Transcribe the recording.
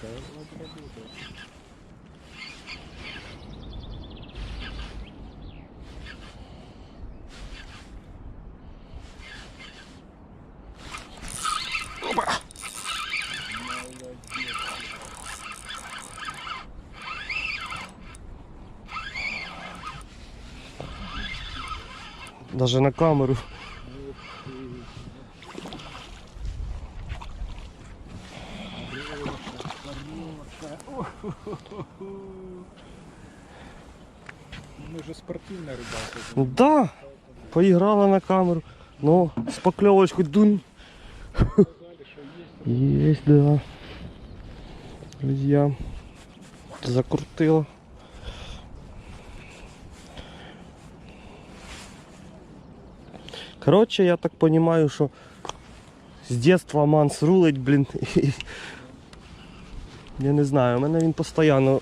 Та вроде работает. Даже на камеру. Ну, же спортивная рыбалка. Ну да, поиграла на камеру. Ну, с поклевочкой дунь. Есть. Да. Друзья, закрутила. Короче, я так понимаю, что з детства манс рулить, блін. Я не знаю, у мене він постійно